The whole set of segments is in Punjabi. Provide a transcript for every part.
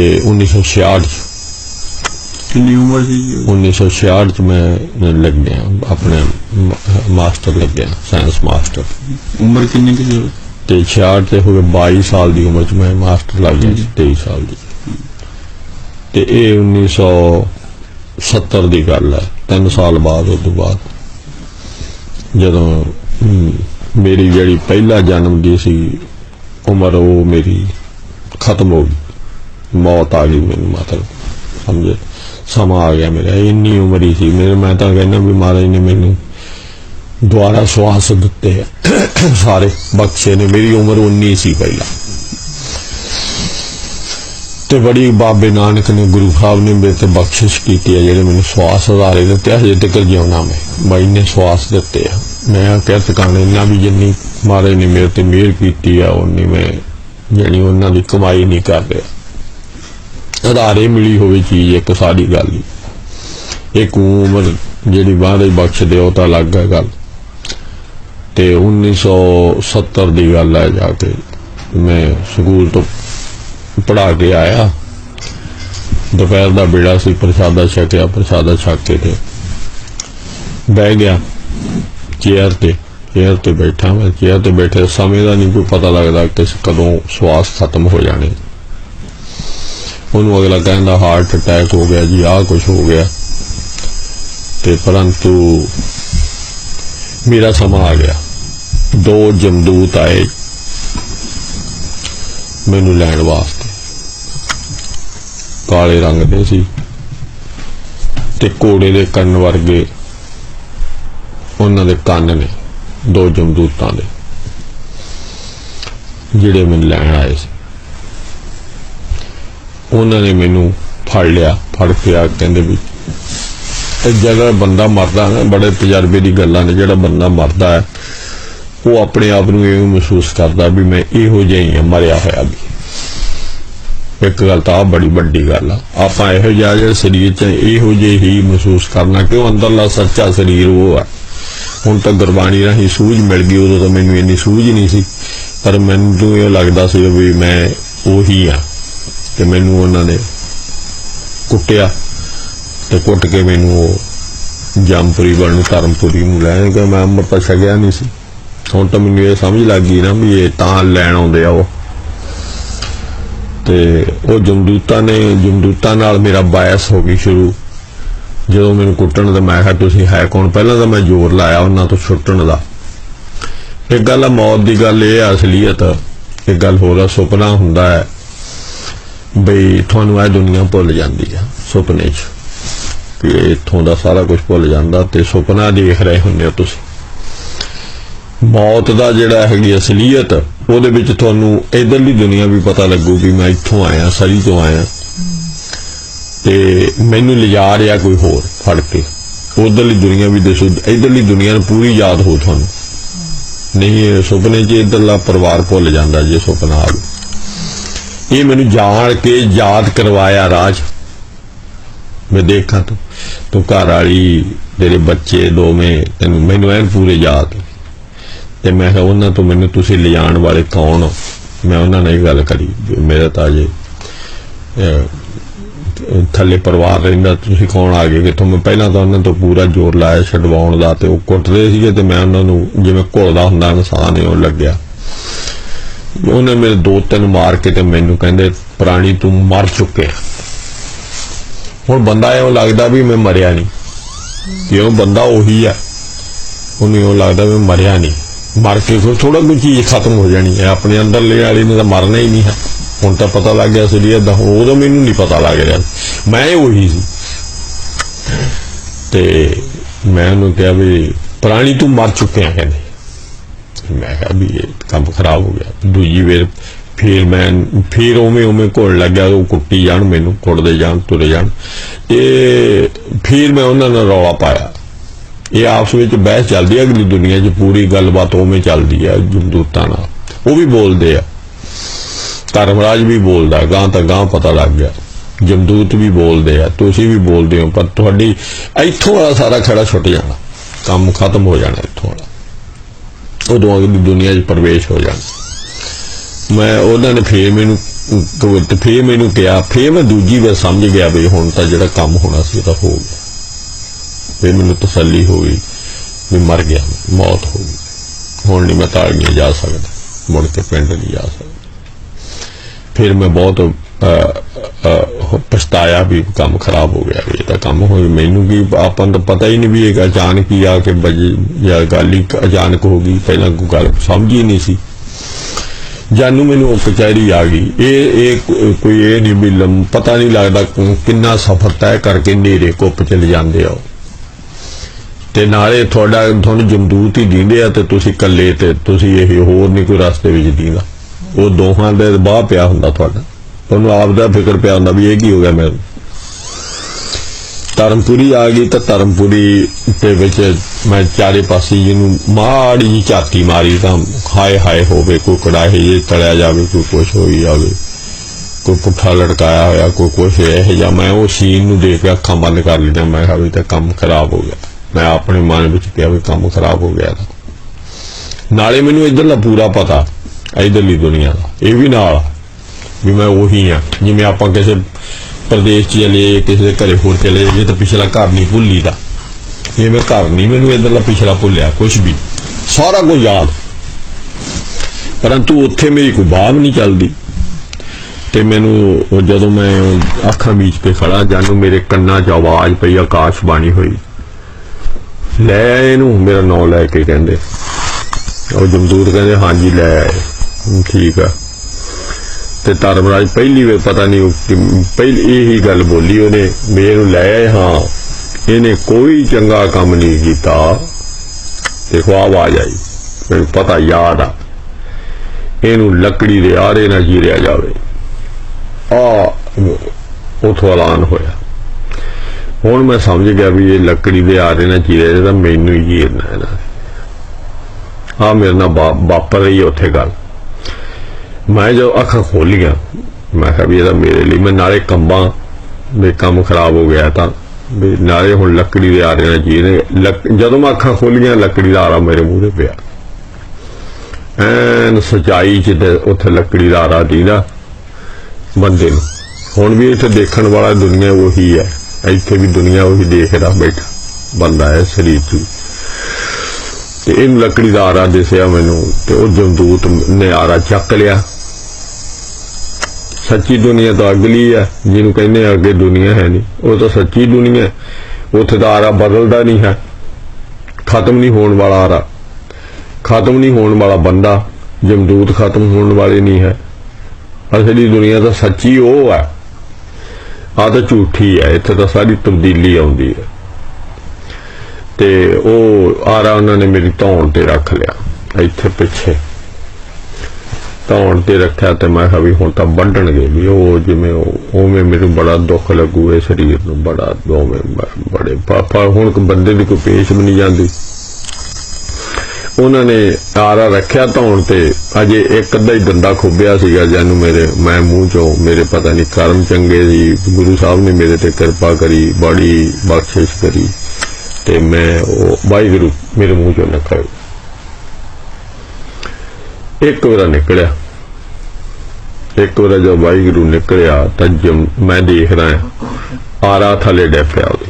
ਤੇ 1966 ਚ। ਕਿੰਨੀ ਉਮਰ ਸੀ ਜੀ? 1966 ਚ ਮੈਂ ਲੱਗਿਆ ਆਪਣੇ ਮ- ਮਾਸਟਰ ਲੱਗਿਆ ਸਾਇੰਸ ਮਾਸਟਰ। ਉਮਰ ਕਿੰਨੀ ਕੁ ਤੇ 66 ਤੇ ਹੋ ਗਏ 22 ਸਾਲ ਦੀ ਉਮਰ ਚ ਮੈਂ ਮਾਸਟਰ ਲੱਗ ਗਿਆ ਸੀ 23 ਸਾਲ ਦੀ। ਤੇ ਇਹ 1970 ਦੀ ਗੱਲ ਹੈ 3 ਸਾਲ ਬਾਅਦ ਉਸ ਤੋਂ ਬਾਅਦ। ਜਦੋਂ ਮੇਰੀ ਜਿਹੜੀ ਪਹਿਲਾ ਜਨਮ ਦੀ ਸੀ ਉਮਰ ਉਹ ਮੇਰੀ ਖਤਮ ਹੋ ਗਈ। ਮੌਤ ਆ ਗਈ ਮੈਨੂੰ ਮਤਲਬ ਸਮਝੇ? ਸਮਾਂ ਆ ਗਿਆ ਮੇਰਾ, ਇੰਨੀ ਉਮਰ ਹੀ ਸੀ। ਮੇਰੇ ਮੈਂ ਤਾਂ ਕਹਿੰਦਾ ਵੀ ਮਹਾਰਾਜ ਨੇ ਮੈਨੂੰ ਦੁਆਰਾ ਸਵਾਸ ਦਿੱਤੇ ਸਾਰੇ ਬਖਸ਼ੇ ਨੇ। ਮੇਰੀ ਉਮਰ 19 ਸੀ ਪਹਿਲਾਂ। ਤੇ ਬੜੀ ਬਾਬੇ ਨਾਨਕ ਨੇ, ਗੁਰੂ ਸਾਹਿਬ ਨੇ ਮੇਰੇ ਤੇ ਬਖਸ਼ਿਸ਼ ਕੀਤੀ ਹੈ ਜਿਹੜੇ ਮੈਨੂੰ ਸਵਾਸ ਹਜ਼ਾਰੇ ਦਿੱਤੇ ਹਜੇ ਤੱਕ ਜਿਉਣਾ ਮੈਂ। ਬਾਈ ਨੇ ਸਵਾਸ ਦਿੱਤੇ ਆ। ਮੈਂ ਕਹਿ ਟਿਕਾਣੇ ਨਾ ਵੀ ਜਿੰਨੀ ਮਹਾਰਾਜ ਨੇ ਮੇਰੇ ਤੇ ਮਿਹਰ ਕੀਤੀ ਆ ਉਨੀ ਮੈਂ ਜਿਹੜੀ ਉਹਨਾਂ ਦੀ ਕਮਾਈ ਨਹੀਂ ਕਰ ਰਿਹਾ। ਆਧਾਰੇ ਮਿਲੀ ਹੋਵੇ ਚੀਜ਼, ਇੱਕ ਸਾਰੀ ਗੱਲ ਹੀ ਇੱਕ ਉਮਰ ਜਿਹੜੀ ਬਾਹਰ ਹੀ ਬਖਸ਼ ਦੇ ਤਾਂ ਅਲੱਗ ਹੈ ਗੱਲ। ਤੇ 1970 ਦੀ ਗੱਲ ਹੈ ਜਾ ਕੇ ਮੈਂ ਸਕੂਲ ਤੋਂ ਪੜਾ ਕੇ ਆਇਆ। ਦੁਪਹਿਰ ਦਾ ਬੇੜਾ ਸੀ, ਪ੍ਰਸ਼ਾਦਾ ਛਕਿਆ, ਪ੍ਰਸ਼ਾਦਾ ਛਕ ਕੇ ਤੇ ਬਹਿ ਗਿਆ ਚੇਅਰ ਤੇ ਚੇਅਰ ਤੇ ਬੈਠਾ ਮੈਂ। ਚੇਅਰ ਤੇ ਬੈਠੇ ਸਮੇਂ ਦਾ ਨਹੀਂ ਕੋਈ ਪਤਾ ਲੱਗਦਾ ਕਿ ਕਦੋਂ ਸਵਾਸ ਖਤਮ ਹੋ ਜਾਣੇ। ਉਹਨੂੰ ਅਗਲਾ ਕਹਿੰਦਾ ਹਾਰਟ ਅਟੈਕ ਹੋ ਗਿਆ ਜੀ, ਆਹ ਕੁਝ ਹੋ ਗਿਆ। ਤੇ ਪਰੰਤੂ ਮੇਰਾ ਸਮਾਂ ਆ ਗਿਆ। ਦੋ ਜਮਦੂਤ ਆਏ ਮੈਨੂੰ ਲੈਣ ਵਾਸਤੇ। ਕਾਲੇ ਰੰਗ ਦੇ ਸੀ ਤੇ ਕੋੜੇ ਦੇ ਕੰਨ ਵਰਗੇ ਉਹਨਾਂ ਦੇ ਕੰਨ ਨੇ, ਦੋ ਜਮਦੂਤਾਂ ਦੇ, ਜਿਹੜੇ ਮੈਨੂੰ ਲੈਣ ਆਏ ਸੀ। ਉਹਨਾਂ ਨੇ ਮੈਨੂੰ ਫੜ ਲਿਆ, ਫੜ ਕੇ ਆ ਕਹਿੰਦੇ ਵੀ ਇਹ ਜਿਹੜਾ ਬੰਦਾ ਮਰਦਾ ਨਾ, ਬੜੇ ਤਜਰਬੇ ਦੀ ਗੱਲਾਂ ਨੇ, ਜਿਹੜਾ ਬੰਦਾ ਮਰਦਾ ਹੈ, ਉਹ ਆਪਣੇ ਆਪ ਨੂੰ ਇਹ ਮਹਿਸੂਸ ਕਰਦਾ ਵੀ ਮੈਂ ਇਹੋ ਜਿਹਾ ਹੀ ਹਾਂ, ਮਰਿਆ ਹੋਇਆ ਵੀ। ਇੱਕ ਗੱਲ ਤਾਂ ਆਹ ਬੜੀ ਵੱਡੀ ਗੱਲ ਆ, ਆਪਾਂ ਇਹੋ ਜਿਹਾ ਜਿਹੜਾ ਸਰੀਰ ਚ ਇਹੋ ਜਿਹੇ ਹੀ ਮਹਿਸੂਸ ਕਰਨਾ ਕਿ ਉਹ ਅੰਦਰਲਾ ਸੱਚਾ ਸਰੀਰ ਉਹ ਆ। ਹੁਣ ਤਾਂ ਗੁਰਬਾਣੀ ਰਾਹੀਂ ਸੂਝ ਮਿਲ ਗਈ, ਉਦੋਂ ਤਾਂ ਮੈਨੂੰ ਇੰਨੀ ਸੂਝ ਨਹੀਂ ਸੀ, ਪਰ ਮੈਨੂੰ ਇਹ ਲੱਗਦਾ ਸੀ ਵੀ ਮੈਂ ਉਹੀ ਆ। ਤੇ ਮੈਨੂੰ ਉਹਨਾਂ ਨੇ ਕੁੱਟਿਆ ਤੇ ਕੁੱਟ ਕੇ ਮੈਨੂੰ ਉਹ ਜੰਪੁਰੀ ਵੱਲ ਨੂੰ, ਧਰਮਪੁਰੀ ਨੂੰ ਲੈ ਗਏ। ਮੈਂ ਅੰਮ੍ਰਿਤ ਛਕਿਆ ਨਹੀਂ ਸੀ। ਹੁਣ ਤਾਂ ਮੈਨੂੰ ਇਹ ਸਮਝ ਲੱਗ ਗਈ ਨਾ ਵੀ ਇਹ ਤਾਂ ਲੈਣ ਆਉਂਦੇ ਆ ਉਹ। ਤੇ ਉਹ ਜਮਦੂਤਾਂ ਨੇ, ਜਮਦੂਤਾਂ ਨਾਲ ਮੇਰਾ ਬਾਇਸ ਹੋ ਗਈ ਸ਼ੁਰੂ। ਜਦੋਂ ਮੈਨੂੰ ਕੁੱਟਣ ਤੇ ਮੈਂ ਕਿਹਾ, ਤੁਸੀਂ ਹੈ ਕੌਣ? ਪਹਿਲਾਂ ਤਾਂ ਮੈਂ ਜ਼ੋਰ ਲਾਇਆ ਉਹਨਾਂ ਤੋਂ ਛੁੱਟਣ ਦਾ। ਇੱਕ ਗੱਲ ਆ, ਮੌਤ ਦੀ ਗੱਲ ਇਹ ਆ, ਅਸਲੀਅਤ। ਇੱਕ ਗੱਲ ਹੋਰ ਆ, ਸੁਪਨਾ ਹੁੰਦਾ ਹੈ ਬਈ ਤੁਹਾਨੂੰ ਇਹ ਦੁਨੀਆ ਭੁੱਲ ਜਾਂਦੀ ਆ, ਸੁਪਨੇ 'ਚ। ਤੇ ਇੱਥੋਂ ਦਾ ਸਾਰਾ ਕੁਝ ਭੁੱਲ ਜਾਂਦਾ ਤੇ ਸੁਪਨਾ ਦੇਖ ਰਹੇ ਹੁੰਦੇ ਹੋ ਤੁਸੀਂ। ਮੌਤ ਦਾ ਜਿਹੜਾ ਹੈਗੀ ਅਸਲੀਅਤ, ਉਹਦੇ ਵਿੱਚ ਤੁਹਾਨੂੰ ਇਧਰਲੀ ਦੁਨੀਆ ਵੀ ਪਤਾ ਲੱਗੂ ਵੀ ਮੈਂ ਇੱਥੋਂ ਆਇਆ, ਸਰੀ ਤੋਂ ਆਇਆ। ਤੇ ਮੈਨੂੰ ਲਿਜਾ ਰਿਹਾ ਕੋਈ ਹੋਰ ਫੜ ਕੇ। ਉਧਰਲੀ ਦੁਨੀਆ ਵੀ ਦੱਸੋ, ਇਧਰਲੀ ਦੁਨੀਆ ਨੂੰ ਪੂਰੀ ਯਾਦ ਹੋ ਤੁਹਾਨੂੰ। ਨਹੀਂ, ਸੁਪਨੇ 'ਚ ਇਧਰਲਾ ਪਰਿਵਾਰ ਭੁੱਲ ਜਾਂਦਾ ਜੇ ਸੁਪਨਾ ਆਵੇ ਇਹ ਮੈਨੂੰ ਜਾਣ ਕੇ ਯਾਦ ਕਰਵਾਇਆ ਰਾਜ। ਮੈਂ ਦੇਖਾਂ ਤੂੰ ਤੂੰ ਘਰ ਵਾਲੀ, ਤੇਰੇ ਬੱਚੇ ਦੋਵੇਂ, ਤੈਨੂੰ ਮੈਨੂੰ ਐਨ ਪੂਰੇ ਯਾਦ। ਤੇ ਮੈਂ ਕਿਹਾ ਉਹਨਾਂ ਤੋਂ ਮੈਨੂੰ ਤੁਸੀਂ ਲਿਜਾਣ ਵਾਲੇ ਕੌਣ ਮੈਂ ਉਹਨਾਂ ਨਾਲ ਇਹ ਗੱਲ ਕਰੀ ਮੇਰਾ ਤਾਂ ਜੇ ਥੱਲੇ ਪਰਿਵਾਰ ਰਹਿੰਦਾ, ਤੁਸੀਂ ਕੌਣ ਆ ਗਏ? ਕਿਥੋਂ ਮੈਂ ਪਹਿਲਾਂ ਤਾਂ ਉਹਨਾਂ ਤੋਂ ਪੂਰਾ ਜ਼ੋਰ ਲਾਇਆ, ਛਡਵਾਉਣ ਦਾ ਤੇ ਉਹ ਕੁੱਟਦੇ ਸੀਗੇ ਤੇ ਮੈਂ ਉਹਨਾਂ ਨੂੰ ਜਿਵੇਂ ਘੁਲਦਾ ਹੁੰਦਾ ਇਨਸਾਨ ਹੀ ਉਹ ਲੱਗਿਆ। ਉਹਨੇ ਮੇਰੇ ਦੋ ਤਿੰਨ ਮਾਰ ਕੇ ਤੇ ਮੈਨੂੰ ਕਹਿੰਦੇ, ਪ੍ਰਾਣੀ, ਤੂੰ ਮਰ ਚੁੱਕੇ ਹੁਣ ਬੰਦਾ ਇਹੋ ਲੱਗਦਾ ਵੀ ਮੈਂ ਮਰਿਆ ਨਹੀਂ। ਕਿਉਂ? ਬੰਦਾ ਉਹੀ ਆ। ਉਹਨੂੰ ਇਹੋ ਲੱਗਦਾ ਵੀ ਮਰਿਆ ਨਹੀਂ। ਮਰ ਕੇ ਕੋਈ ਥੋੜਾ ਕੋਈ ਚੀਜ਼ ਖਤਮ ਹੋ ਜਾਣੀ ਹੈ। ਆਪਣੇ ਅੰਦਰ ਲੈ ਵਾਲੀ ਨੇ ਤਾਂ ਮਰਨਾ ਹੀ ਨਹੀਂ ਹੈ। ਹੁਣ ਤਾਂ ਪਤਾ ਲੱਗ ਗਿਆ ਸੀ ਇਹ ਉਦੋਂ ਮੈਨੂੰ ਨਹੀਂ ਪਤਾ ਲੱਗ ਰਿਹਾ। ਮੈਂ ਉਹੀ ਸੀ। ਤੇ ਮੈਂ ਉਹਨੂੰ ਕਿਹਾ ਵੀ, ਪ੍ਰਾਣੀ, ਤੂੰ ਮਰ ਚੁੱਕਿਆ ਕਹਿੰਦੇ। ਮੈਂ ਕਿਹਾ ਵੀ ਇਹ ਕੰਮ ਖਰਾਬ ਹੋ ਗਿਆ। ਦੂਜੀ ਵੇਰ ਫਿਰ ਮੈਂ, ਫਿਰ ਉਵੇਂ ਉਵੇਂ ਘੁਲ ਲੱਗਿਆ, ਉਹ ਕੁੱਟੀ ਜਾਣ ਮੈਨੂੰ, ਕੁੱਟਦੇ ਜਾਣ, ਤੁਰੇ ਜਾਣ। ਇਹ ਫਿਰ ਮੈਂ ਉਹਨਾਂ ਨਾਲ ਰੌਲਾ ਪਾਇਆ। ਇਹ ਆਪਸ ਵਿੱਚ ਬਹਿਸ ਚੱਲਦੀ ਹੈ ਅਗਲੀ ਦੁਨੀਆ 'ਚ ਪੂਰੀ ਗੱਲਬਾਤ ਉਵੇਂ ਚੱਲਦੀ ਹੈ ਜਮਦੂਤਾਂ ਨਾਲ। ਉਹ ਵੀ ਬੋਲਦੇ ਆ। ਧਰਮਰਾਜ ਵੀ ਬੋਲਦਾ ਗਾਂ ਤਾਂ ਗਾਂ ਪਤਾ ਲੱਗ ਗਿਆ। ਜਮਦੂਤ ਵੀ ਬੋਲਦੇ ਆ, ਤੁਸੀਂ ਵੀ ਬੋਲਦੇ ਹੋ, ਪਰ ਤੁਹਾਡੀ ਇੱਥੋਂ ਵਾਲਾ ਸਾਰਾ ਖੜਾ ਛੁੱਟ ਜਾਣਾ। ਕੰਮ ਖਤਮ ਹੋ ਜਾਣਾ ਇੱਥੋਂ ਵਾਲਾ। ਉਦੋਂ ਅਗਲੀ ਦੁਨੀਆ 'ਚ ਪ੍ਰਵੇਸ਼ ਹੋ ਜਾਣਾ। ਮੈਂ ਉਹਨਾਂ ਨੇ ਫੇਰ ਮੈਨੂੰ ਤੇ- ਫੇਰ ਮੈਨੂੰ ਕਿਹਾ, ਫੇਰ ਮੈਂ ਦੂਜੀ ਵਾਰ ਸਮਝ ਗਿਆ ਵੀ ਹੁਣ ਤਾਂ ਜਿਹੜਾ ਕੰਮ ਹੋਣਾ ਸੀ ਉਹ ਤਾਂ ਹੋ ਗਿਆ। ਫੇਰ ਮੈਨੂੰ ਤਸੱਲੀ ਹੋ ਗਈ ਵੀ ਮਰ ਗਿਆ ਮੌਤ ਹੋ ਗਈ। ਹੁਣ ਨਹੀਂ ਮੈਂ ਤਾੜੀਆਂ ਜਾ ਸਕਦਾ, ਮੁੜ ਕੇ ਪਿੰਡ ਨਹੀਂ ਜਾ ਸਕਦਾ। ਫਿਰ ਮੈਂ ਬਹੁਤ ਪਛਤਾਇਆ ਵੀ ਕੰਮ ਖਰਾਬ ਹੋ ਗਿਆ ਵੀ ਇਹ ਤਾਂ ਕੰਮ ਹੋਈ ਮੈਨੂੰ ਵੀ ਆਪਾਂ ਨੂੰ ਤਾਂ ਪਤਾ ਹੀ ਨਹੀਂ ਵੀ ਇਹ ਅਚਾਨਕ ਹੀ ਆ ਕੇ ਬਜੀ ਜਾਂ ਗੱਲ ਹੀ ਅਚਾਨਕ ਹੋ ਗਈ, ਪਹਿਲਾਂ ਕੋਈ ਗੱਲ ਸਮਝ ਹੀ ਨਹੀਂ ਸੀ। ਜਾਨੂ ਮੈਨੂੰ ਉਹ ਕਚਹਿਰੀ ਆ ਗਈ। ਇਹ ਇਹ ਕੋਈ ਇਹ ਨਹੀਂ ਵੀ ਪਤਾ ਨਹੀਂ ਲੱਗਦਾ ਕਿੰਨਾ ਸਫ਼ਰ ਤੈਅ ਕਰਕੇ ਨੇਰੇ ਕੁੱਪ ਚਲੇ ਜਾਂਦੇ ਹੋ ਤੇ ਨਾਲੇ ਤੁਹਾਡਾ, ਤੁਹਾਨੂੰ ਜਮਦੂਤ ਹੀ ਦਿੰਦੇ ਆ ਤੇ ਤੁਸੀਂ ਇਕੱਲੇ ਤੇ ਤੁਸੀਂ ਇਹ ਹੋਰ ਨਹੀਂ ਕੋਈ ਰਸਤੇ ਵਿੱਚ ਦੀਂਦਾ। ਉਹ ਦੋਹਾਂ ਦੇ ਬਾਹ ਪਿਆ ਹੁੰਦਾ ਤੁਹਾਡਾ। ਉਹਨੂੰ ਆਪ ਦਾ ਫਿਕਰ ਪਿਆ ਹੁੰਦਾ ਵੀ ਇਹ ਕੀ ਹੋ ਗਿਆ ਮੈਨੂੰ ਧਰਮਪੁਰੀ ਆ ਗਈ ਤਾਂ ਧਰਮਪੁਰੀ ਦੇ ਵਿੱਚ ਮੈਂ ਚਾਰੇ ਪਾਸੇ ਜਿਹਨੂੰ ਮਾੜੀ ਜਿਹੀ ਝਾਤੀ ਮਾਰੀ ਤਾਂ ਹਾਏ ਹਾਏ ਹੋਵੇ, ਕੋਈ ਕੜਾਹੇ ਜੇ ਤੜਿਆ ਜਾਵੇ, ਕੋਈ ਕੁਛ ਹੋਈ ਜਾਵੇ, ਕੋਈ ਪੁੱਠਾ ਲਟਕਾਇਆ ਹੋਇਆ, ਕੋਈ ਕੁਛ ਇਹ ਜਾਂ ਮੈਂ ਉਹ ਸੀਨ ਨੂੰ ਦੇਖ ਕੇ ਅੱਖਾਂ ਬੰਦ ਕਰ ਲਈਆਂ। ਮੈਂ ਕਿਹਾ ਵੀ ਤਾਂ ਕੰਮ ਖਰਾਬ ਹੋ ਗਿਆ। ਮੈਂ ਆਪਣੇ ਮਨ ਵਿੱਚ ਕਿਹਾ ਵੀ ਕੰਮ ਖਰਾਬ ਹੋ ਗਿਆ ਨਾਲੇ ਮੈਨੂੰ ਇਧਰਲਾ ਪੂਰਾ ਪਤਾ, ਇਧਰਲੀ ਦੁਨੀਆ ਦਾ। ਇਹ ਵੀ ਨਾਲ ਵੀ ਮੈਂ ਉਹੀ ਆ। ਜਿਵੇਂ ਆਪਾਂ ਕਿਸੇ ਪ੍ਰਦੇਸ਼ 'ਚ ਚਲੇ, ਕਿਸੇ ਦੇ ਘਰੇ ਹੋਰ ਚਲੇ ਜਾਈਏ ਤਾਂ ਪਿਛਲਾ ਘਰ ਨਹੀਂ ਭੁੱਲੀਦਾ। ਇਹ ਮੈਂ ਘਰ ਨਹੀਂ ਮੈਨੂੰ ਇਧਰਲਾ ਪਿਛਲਾ ਭੁੱਲਿਆ ਕੁਝ ਵੀ। ਸਾਰਾ ਕੁਝ ਯਾਦ। ਪਰੰਤੂ ਉੱਥੇ ਮੇਰੀ ਕੋਈ ਬਾਤ ਨਹੀਂ ਚੱਲਦੀ। ਤੇ ਮੈਨੂੰ ਜਦੋਂ ਮੈਂ ਅੱਖਾਂ ਵਿੱਚ ਤੇ ਖੜਾ, ਜਾਨੂੰ ਮੇਰੇ ਕੰਨਾਂ 'ਚ ਆਵਾਜ਼ ਪਈ, ਆਕਾਸ਼ ਬਾਣੀ ਹੋਈ। ਲੈ ਆਏ ਇਹਨੂੰ, ਮੇਰਾ ਨਾਂ ਲੈ ਕੇ ਕਹਿੰਦੇ। ਉਹ ਜਮਦੂਤ ਕਹਿੰਦੇ, ਹਾਂਜੀ, ਲੈ ਆਏ। ਠੀਕ ਆ। ਤੇ ਧਰਮਰਾਜ ਪਹਿਲੀ ਵੇ ਪਤਾ ਨਹੀਂ ਪਹਿਲੀ ਇਹੀ ਗੱਲ ਬੋਲੀ ਉਹਨੇ ਵੀ ਇਹਨੂੰ ਲੈ ਹਾਂ। ਇਹਨੇ ਕੋਈ ਚੰਗਾ ਕੰਮ ਨਹੀਂ ਕੀਤਾ। ਦੇਖੋ ਆਵਾਜ਼ ਆਈ। ਮੈਨੂੰ ਪਤਾ, ਯਾਦ ਆ। ਇਹਨੂੰ ਲੱਕੜੀ ਦੇ ਆਰੇ ਨਾਲ ਜੀਰਿਆ ਜਾਵੇ। ਆ ਉਥੋਂ ਐਲਾਨ ਹੋਇਆ। ਹੁਣ ਮੈਂ ਸਮਝ ਗਿਆ ਵੀ ਇਹ ਲੱਕੜੀ ਦੇ ਆਰੇ ਨਾਲ ਚੀਰੇ ਤਾਂ ਮੈਨੂੰ ਹੀ ਜੀਰਨਾ ਹੈ ਨਾ। ਆ ਮੇਰੇ ਨਾਲ ਵਾਪਰ ਰਹੀ ਹੈ ਉੱਥੇ ਗੱਲ। ਮੈਂ ਜੋ ਅੱਖਾਂ ਖੋਲੀਆਂ, ਮੈਂ ਕਿਹਾ ਵੀ ਇਹਦਾ ਮੇਰੇ ਲਈ, ਮੈਂ ਨਾਲੇ ਕੰਬਾਂ ਵੀ ਕੰਮ ਖਰਾਬ ਹੋ ਗਿਆ ਤਾਂ, ਵੀ ਨਾਲੇ ਹੁਣ ਲੱਕੜੀ ਦੇ ਆਰੇ ਨਾਲ ਜੀਰੇ ਲੱਕ- ਜਦੋਂ ਮੈਂ ਅੱਖਾਂ ਖੋਲੀਆਂ, ਲੱਕੜੀ ਦਾ ਆਰਾ ਮੇਰੇ ਮੂੰਹ ਤੇ ਪਿਆ। ਐਨ ਸਚਾਈ ਚ ਉੱਥੇ ਲੱਕੜੀ ਦਾ ਆਰਾ ਦੀਦਾ ਬੰਦੇ ਨੂੰ। ਹੁਣ ਵੀ ਇੱਥੇ ਦੇਖਣ ਵਾਲਾ ਦੁਨੀਆ ਉਹੀ ਹੈ, ਇੱਥੇ ਵੀ ਦੁਨੀਆ ਉਹੀ ਦੇਖਦਾ ਬੈਠਾ, ਬੰਦਾ ਹੈ ਸਰੀਰ ਚ। ਤੇ ਇਹਨੂੰ ਲੱਕੜੀ ਦਾ ਆਰਾ ਦਿਸਿਆ ਮੈਨੂੰ ਤੇ ਉਹ ਜਮਦੂਤ ਨੇ ਆਰਾ ਚੱਕ ਲਿਆ। ਸੱਚੀ ਦੁਨੀਆ ਤਾਂ ਅਗਲੀ ਹੈ, ਜਿਹਨੂੰ ਕਹਿੰਦੇ ਆ ਅੱਗੇ ਦੁਨੀਆ ਹੈ ਨਹੀਂ। ਉਹ ਤਾਂ ਸੱਚੀ ਦੁਨੀਆ ਹੈ। ਉੱਥੇ ਦਾ ਆਰਾ ਬਦਲਦਾ ਨਹੀਂ ਹੈ। ਖਤਮ ਨਹੀਂ ਹੋਣ ਵਾਲਾ ਆਰਾ। ਖਤਮ ਨਹੀਂ ਹੋਣ ਵਾਲਾ ਬੰਦਾ ਜਮਦੂਤ ਖਤਮ ਹੋਣ ਵਾਲੇ ਨਹੀਂ ਹੈ। ਅਸਲੀ ਦੁਨੀਆ ਤਾਂ ਸੱਚੀ ਉਹ ਹੈ। ਆ ਤਾਂ ਝੂਠੀ ਹੈ, ਇੱਥੇ ਤਾਂ ਸਾਰੀ ਤਬਦੀਲੀ ਆਉਂਦੀ ਹੈ। ਤੇ ਉਹ ਆਰਾ ਉਹਨਾਂ ਨੇ ਮੇਰੀ ਧੌਣ ਤੇ ਰੱਖ ਲਿਆ, ਇੱਥੇ ਪਿੱਛੇ। ਧੌਣ ਤੇ ਰੱਖਿਆ ਤੇ ਮੈਂ ਕਿਹਾ ਵੀ ਹੁਣ ਤਾਂ ਵੱਢਣਗੇ ਵੀ, ਉਹ ਜਿਵੇਂ ਉਵੇਂ ਮੈਨੂੰ ਬੜਾ ਦੁੱਖ ਲੱਗੂ, ਇਹ ਸਰੀਰ ਨੂੰ ਬੜਾ ਦੋਵੇਂ ਬੜੇ ਪਾਪਾ, ਹੁਣ ਬੰਦੇ ਦੀ ਕੋਈ ਪੇਸ਼ ਵੀ ਨਹੀਂ ਜਾਂਦੀ। ਉਹਨਾਂ ਨੇ ਆਰਾ ਰੱਖਿਆ ਧੌਣ ਤੇ, ਅਜੇ ਇੱਕ ਅੱਧਾ ਹੀ ਦੰਦਾ ਖੁੱਬਿਆ ਸੀਗਾ ਜਾਨੂੰ ਮੇਰੇ, ਮੈਂ ਮੂੰਹ ਚੋਂ, ਮੇਰੇ ਪਤਾ ਨਹੀਂ ਕਰਮ ਚੰਗੇ ਸੀ, ਗੁਰੂ ਸਾਹਿਬ ਨੇ ਮੇਰੇ ਤੇ ਕਿਰਪਾ ਕਰੀ, ਬੜੀ ਬਖਸ਼ਿਸ਼ ਕਰੀ। ਤੇ ਮੈਂ ਉਹ ਵਾਹਿਗੁਰੂ ਮੇਰੇ ਮੂੰਹ ਚੋਂ ਨਿਕਲ ਇੱਕ ਵਾਰ ਨਿਕਲਿਆ। ਇੱਕ ਵਾਰ ਜਦ ਵਾਹਿਗੁਰੂ ਨਿਕਲਿਆ ਤਾਂ ਜਮ- ਮੈਂ ਦੇਖ ਰਿਹਾ ਆਰਾ ਥੱਲੇ ਡਿੱਪਿਆ ਉਹਦੇ।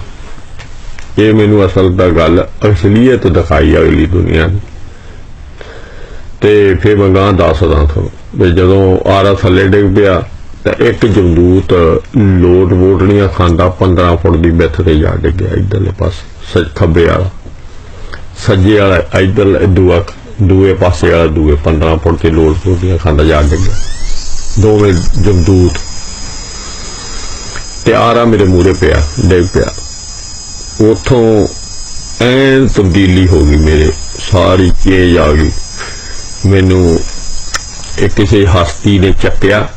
ਇਹ ਮੈਨੂੰ ਅਸਲ ਦਾ ਗੱਲ ਅਸਲੀਅਤ ਦਿਖਾਈ ਅਗਲੀ ਦੁਨੀਆ ਨੇ ਤੇ ਫਿਰ ਮੈਂ ਗਾਂ ਦੱਸਦਾ ਤੁਹਾਨੂੰ ਵੀ ਜਦੋਂ ਆਰਾ ਥੱਲੇ ਡਿੱਗ ਪਿਆ ਤਾਂ ਇੱਕ ਜਮਦੂਤ ਲੋਟ ਵੋਟਣੀਆਂ ਖਾਂਦਾ 15 ਫੁੱਟ ਦੀ ਵਿੱਥ ਤੇ ਜਾ ਡਿੱਗਿਆ ਇਧਰਲੇ ਪਾਸੇ। ਸੱਜ ਖੱਬੇ ਵਾਲਾ। ਸੱਜੇ ਵਾਲਾ, ਇਧਰ ਦੂਆ, ਦੂਏ ਪਾਸੇ ਵਾਲਾ, ਦੂਏ 15 ਫੁੱਟ ਤੇ ਲੋਟ ਵੋਟਣੀਆਂ ਖਾਂਦਾ ਜਾ ਡਿੱਗਿਆ ਦੋਵੇਂ ਜਮਦੂਤ। ਤੇ ਆਰਾ ਮੇਰੇ ਮੂਰੇ ਪਿਆ, ਡਿੱਗ ਪਿਆ। ਉਥੋਂ ਐਨ ਤਬਦੀਲੀ ਹੋ ਗਈ ਮੇਰੇ, ਸਾਰੀ ਚੇਂਜ ਆ ਗਈ। ਮੈਨੂੰ ਇੱਕ ਕਿਸੇ ਹਸਤੀ ਨੇ ਚੱਕਿਆ,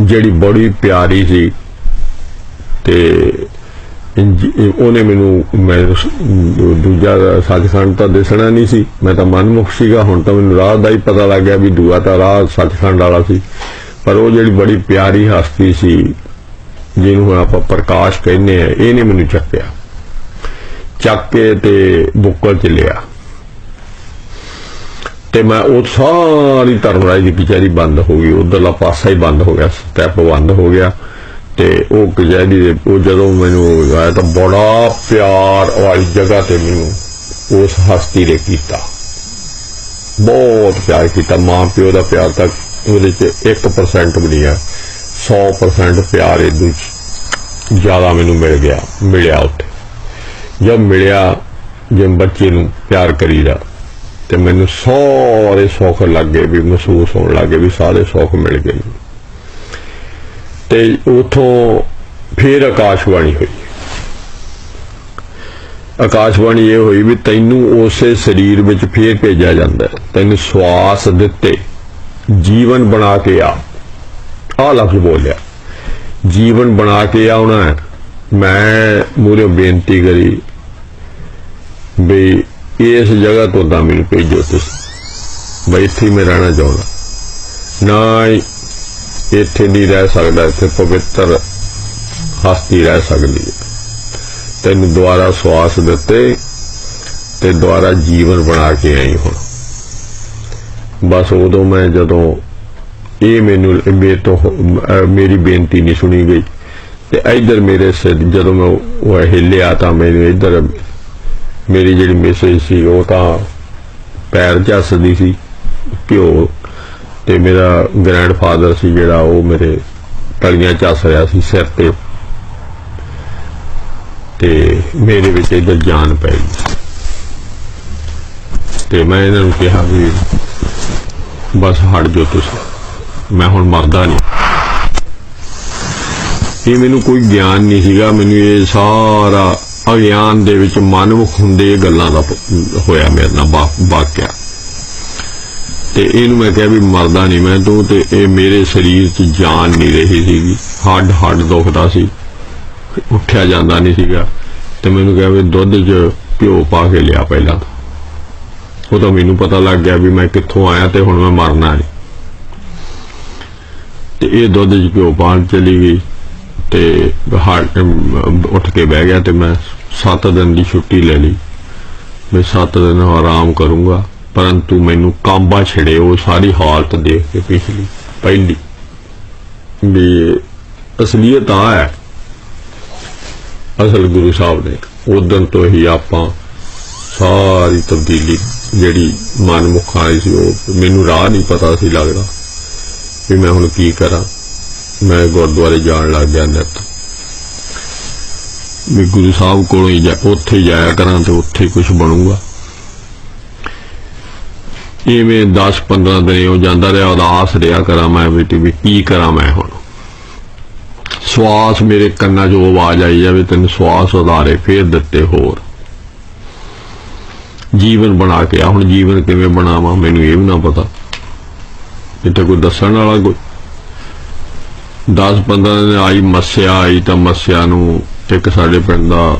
ਜਿਹੜੀ ਬੜੀ ਪਿਆਰੀ ਸੀ ਤੇ ਉਹਨੇ ਮੈਨੂੰ, ਮੈਂ ਦੂਜਾ ਸੱਚਖੰਡ ਤਾਂ ਦਿਸਣਾ ਨਹੀਂ ਸੀ। ਮੈਂ ਤਾਂ ਮਨਮੁਖ ਸੀਗਾ, ਹੁਣ ਤਾਂ ਮੈਨੂੰ ਰਾਹ ਦਾ ਹੀ ਪਤਾ ਲੱਗ ਗਿਆ ਵੀ ਦੂਆ ਤਾਂ ਰਾਹ ਸੱਚਖੰਡ ਵਾਲਾ ਸੀ। ਪਰ ਉਹ ਜਿਹੜੀ ਬੜੀ ਪਿਆਰੀ ਹਸਤੀ ਸੀ, ਜਿਹਨੂੰ ਆਪਾਂ ਪ੍ਰਕਾਸ਼ ਕਹਿੰਦੇ ਆ ਇਹਨੇ ਮੈਨੂੰ ਚੱਕਿਆ। ਚੱਕ ਕੇ ਤੇ ਬੁੱਕਲ ਚ ਲਿਆ। ਤੇ ਮੈਂ ਉਹ ਸਾਰੀ ਧਰਮਰਾਜ ਦੀ ਕਚਹਿਰੀ ਬੰਦ ਹੋ ਗਈ, ਉਧਰਲਾ ਪਾਸਾ ਹੀ ਬੰਦ ਹੋ ਗਿਆ ਸਟੈਪ ਬੰਦ ਹੋ ਗਿਆ। ਤੇ ਉਹ ਕਚਹਿਰੀ ਦੇ ਉਹ ਜਦੋਂ ਮੈਨੂੰ ਆਇਆ ਤਾਂ ਬੜਾ ਪਿਆਰ ਵਾਲੀ ਜਗ੍ਹਾ ਤੇ ਮੈਨੂੰ ਉਸ ਹਸਤੀ ਨੇ ਕੀਤਾ। ਬਹੁਤ ਪਿਆਰ ਕੀਤਾ। ਮਾਂ ਪਿਓ ਦਾ ਪਿਆਰ ਤਾਂ ਉਹਦੇ ਚ 1% ਵੀ ਨਹੀਂ ਆ 100% ਪਿਆਰ ਇਹਦੂ ਜ਼ਿਆਦਾ ਮੈਨੂੰ ਮਿਲ ਗਿਆ, ਮਿਲਿਆ ਉੱਥੇ। ਜਦ ਮਿਲਿਆ ਜੇ ਬੱਚੇ ਨੂੰ ਪਿਆਰ ਕਰੀਦਾ, ਤੇ ਮੈਨੂੰ ਸਾਰੇ ਸੁੱਖ ਲੱਗੇ ਵੀ ਮਹਿਸੂਸ ਹੋਣ ਲੱਗੇ ਵੀ ਸਾਰੇ ਸੁੱਖ ਮਿਲ ਗਏ। ਤੇ ਉਥੋਂ ਫੇਰ ਆਕਾਸ਼ਵਾਣੀ ਹੋਈ। ਆਕਾਸ਼ਵਾਣੀ ਇਹ ਹੋਈ ਵੀ ਤੈਨੂੰ ਉਸੇ ਸਰੀਰ ਵਿੱਚ ਫੇਰ ਭੇਜਿਆ ਜਾਂਦਾ ਤੈਨੂੰ ਸਵਾਸ ਦਿੱਤੇ, ਜੀਵਨ ਬਣਾ ਕੇ ਆ। ਆ ਲਫ਼ਜ਼ ਬੋਲਿਆ। ਜੀਵਨ ਬਣਾ ਕੇ ਆਉਣਾ ਮੈਂ ਮੂਰੇ ਬੇਨਤੀ ਕਰੀ ਵੀ ਇਸ ਜਗ੍ਹਾ ਤੋਂ ਤਾਂ ਮੈਨੂੰ ਭੇਜੋ ਤੁਸੀਂ। ਬਈ ਇੱਥੇ ਮੈਂ ਰਹਿਣਾ ਚਾਹੁੰਦਾ। ਨਾ ਇੱਥੇ ਨਹੀਂ ਰਹਿ ਸਕਦਾ, ਇੱਥੇ ਪਵਿੱਤਰ ਹਸਤੀ ਰਹਿ ਸਕਦੀ ਹੈ। ਤੈਨੂੰ ਦੁਆਰਾ ਸਵਾਸ ਦਿੱਤੇ ਤੇ ਦੁਆਰਾ ਜੀਵਨ ਬਣਾ ਕੇ ਆਈ ਹੁਣ। ਬਸ ਉਦੋਂ ਮੈਂ ਜਦੋਂ ਇਹ ਮੈਨੂੰ ਮੇਰੇ ਤੋਂ ਮੇਰੀ ਬੇਨਤੀ ਨਹੀਂ ਸੁਣੀ ਗਈ ਤੇ ਇਧਰ ਮੇਰੇ ਸਿਰ, ਜਦੋਂ ਮੈਂ ਉਹ ਹਿੱਲਿਆ ਤਾਂ ਮੈਨੂੰ ਇਧਰ ਮੇਰੀ ਜਿਹੜੀ ਮੈਸੇਜ ਸੀ, ਉਹ ਤਾਂ ਪੈਰ ਝੱਸਦੀ ਸੀ ਪਿਓ ਤੇ ਮੇਰਾ ਗ੍ਰੈਂਡਫਾਦਰ ਸੀ ਜਿਹੜਾ ਉਹ ਮੇਰੇ ਤਲੀਆਂ ਝੱਸ ਰਿਹਾ ਸੀ ਸਿਰ ਤੇ। ਤੇ ਮੇਰੇ ਵਿੱਚ ਇਧਰ ਜਾਨ ਪੈ ਗਈ। ਤੇ ਮੈਂ ਇਹਨਾਂ ਨੂੰ ਕਿਹਾ ਵੀ ਬਸ ਹਟ ਜਾਓ ਤੁਸੀਂ, ਮੈਂ ਹੁਣ ਮਰਦਾ ਨਹੀਂ। ਇਹ ਮੈਨੂੰ ਕੋਈ ਗਿਆਨ ਨਹੀਂ ਸੀਗਾ, ਮੈਨੂੰ ਇਹ ਸਾਰਾ ਅਗਿਆਨ ਦੇ ਵਿੱਚ ਮਨਮੁਖ ਹੁੰਦੇ ਇਹ ਗੱਲਾਂ ਦਾ ਹੋਇਆ ਮੇਰੇ ਨਾਲ ਵਾਕਿਆ। ਤੇ ਇਹਨੂੰ ਮੈਂ ਕਿਹਾ ਵੀ ਮਰਦਾ ਨਹੀਂ ਮੈਂ ਤੂੰ ਤੇ ਇਹ ਮੇਰੇ ਸਰੀਰ 'ਚ ਜਾਨ ਨਹੀਂ ਰਹੀ ਸੀਗੀ। ਹੱਡ ਹੱਡ ਦੁਖਦਾ ਸੀ। ਉੱਠਿਆ ਜਾਂਦਾ ਨਹੀਂ ਸੀਗਾ। ਤੇ ਮੈਨੂੰ ਕਿਹਾ ਵੀ ਦੁੱਧ 'ਚ ਘਿਓ ਪਾ ਕੇ ਲਿਆ ਪਹਿਲਾਂ ਉਹ ਤਾਂ ਮੈਨੂੰ ਪਤਾ ਲੱਗ ਗਿਆ ਵੀ ਮੈਂ ਕਿੱਥੋਂ ਆਇਆ ਤੇ ਹੁਣ ਮੈਂ ਮਰਨਾ ਨਹੀਂ। ਤੇ ਇਹ ਦੁੱਧ 'ਚ ਘਿਓ ਪਾਣ ਚਲੀ ਗਈ ਤੇ ਹੱਡ ਉੱਠ ਕੇ ਬਹਿ ਗਿਆ ਤੇ ਮੈਂ 7 ਦਿਨ ਦੀ ਛੁੱਟੀ ਲੈ ਲਈ। ਮੈਂ 7 ਦਿਨ ਆਰਾਮ ਕਰੂੰਗਾ। ਪਰੰਤੂ ਮੈਨੂੰ ਕਾਂਬਾ ਛੜੇ ਉਹ ਸਾਰੀ ਹਾਲਤ ਦੇਖ ਕੇ ਪਿਛਲੀ, ਪਹਿਲੀ। ਵੀ ਅਸਲੀਅਤ ਆ ਹੈ। ਅਸਲ ਗੁਰੂ ਸਾਹਿਬ ਨੇ ਉਦੋਂ ਤੋਂ ਹੀ ਆਪਾਂ ਸਾਰੀ ਤਬਦੀਲੀ ਜਿਹੜੀ ਮਨਮੁਖ ਆਈ ਸੀ, ਉਹ ਮੈਨੂੰ ਰਾਹ ਨਹੀਂ ਪਤਾ ਸੀ ਲੱਗਦਾ ਵੀ ਮੈਂ ਹੁਣ ਕੀ ਕਰਾਂ। ਮੈਂ ਗੁਰਦੁਆਰੇ ਜਾਣ ਲੱਗ ਗਿਆ ਨਿਤ। ਵੀ ਗੁਰੂ ਸਾਹਿਬ ਕੋਲੋਂ ਹੀ ਜਾ, ਉੱਥੇ ਜਾਇਆ ਕਰਾਂ ਤੇ ਉੱਥੇ ਹੀ ਕੁਝ ਬਣੂਗਾ। ਇਵੇਂ 10 15 ਦਿਨ ਉਹ ਜਾਂਦਾ ਰਿਹਾ, ਉਦਾਸ ਰਿਹਾ ਕਰਾਂ ਮੈਂ ਵੀ ਵੀ ਕੀ ਕਰਾਂ ਮੈਂ ਹੁਣ। ਸਵਾਸ ਮੇਰੇ ਕੰਨਾਂ 'ਚ ਆਵਾਜ਼ ਆਈ ਜਾਵੇ ਤੈਨੂੰ ਸਵਾਸ ਉਧਾਰੇ ਫੇਰ ਦਿੱਤੇ ਹੋਰ। ਜੀਵਨ ਬਣਾ ਕੇ ਆ, ਹੁਣ ਜੀਵਨ ਕਿਵੇਂ ਬਣਾਵਾਂ ਮੈਨੂੰ ਇਹ ਵੀ ਨਾ ਪਤਾ। ਇੱਥੇ ਕੋਈ ਦੱਸਣ ਵਾਲਾ ਕੋਈ? 10 15 ਦਿਨ ਆਈ, ਮੱਸਿਆ ਆਈ ਤਾਂ ਮੱਸਿਆ ਨੂੰ ਇੱਕ ਸਾਡੇ ਪਿੰਡ ਦਾ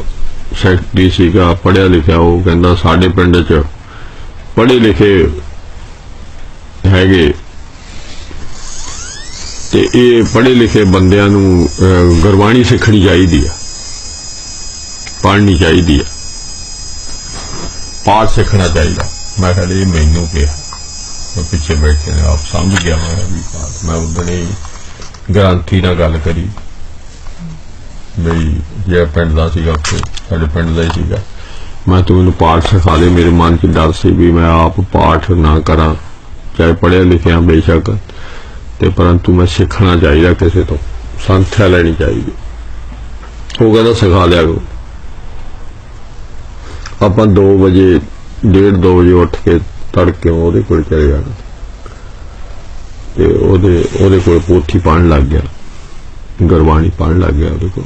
ਸੈਕਟਰੀ ਸੀਗਾ ਪੜਿਆ ਲਿਖਿਆ, ਉਹ ਕਹਿੰਦਾ ਸਾਡੇ ਪਿੰਡ 'ਚ ਪੜ੍ਹੇ ਲਿਖੇ ਹੈਗੇ। ਤੇ ਇਹ ਪੜ੍ਹੇ ਲਿਖੇ ਬੰਦਿਆਂ ਨੂੰ ਗੁਰਬਾਣੀ ਸਿੱਖਣੀ ਚਾਹੀਦੀ ਆ। ਪੜ੍ਹਨੀ ਚਾਹੀਦੀ ਆ। ਪਾਠ ਸਿੱਖਣਾ ਚਾਹੀਦਾ। ਮੈਂ ਕਿਹਾ ਇਹ ਮੈਨੂੰ ਕਿਹਾ। ਮੈਂ ਪਿੱਛੇ ਬੈਠੇ ਨੇ, ਆਪ ਸਮਝ ਗਿਆ ਮੈਂ ਵੀ ਬਾਤ ਮੈਂ ਉਦੋਂ ਹੀ ਨਾਲ ਗੱਲ ਕਰੀ। ਬਈ ਜੇ ਪਿੰਡ ਦਾ ਸੀਗਾ ਉੱਥੇ, ਸਾਡੇ ਪਿੰਡ ਦਾ ਹੀ ਸੀਗਾ। ਮੈਂ ਤੂੰ ਮੈਨੂੰ ਪਾਠ ਸਿਖਾ ਦੇ, ਮੇਰੇ ਮਨ 'ਚ ਡਰ ਸੀ ਵੀ ਮੈਂ ਆਪ ਪਾਠ ਨਾ ਕਰਾਂ। ਚਾਹੇ ਪੜਿਆ ਲਿਖਿਆ ਬੇਸ਼ੱਕ, ਤੇ ਪਰੰਤੂ ਮੈਂ ਸਿੱਖਣਾ ਚਾਹੀਦਾ ਕਿਸੇ ਤੋਂ, ਸੰਥਿਆ ਲੈਣੀ ਚਾਹੀਦੀ। ਉਹ ਕਹਿੰਦਾ, ਸਿਖਾ ਲਿਆ ਕਰੋ। ਆਪਾਂ 2 ਵਜੇ, ਡੇਢ 2 ਵਜੇ ਉੱਠ ਕੇ ਤੜਕੇ ਉਹਦੇ ਕੋਲ ਚਲੇ ਜਾਣਾ ਤੇ ਉਹਦੇ ਉਹਦੇ ਕੋਲ ਪੋਥੀ ਪੜਨ ਲੱਗ ਗਿਆ। ਗੁਰਬਾਣੀ ਪੜਨ ਲੱਗ ਗਿਆ ਉਹਦੇ ਕੋਲ।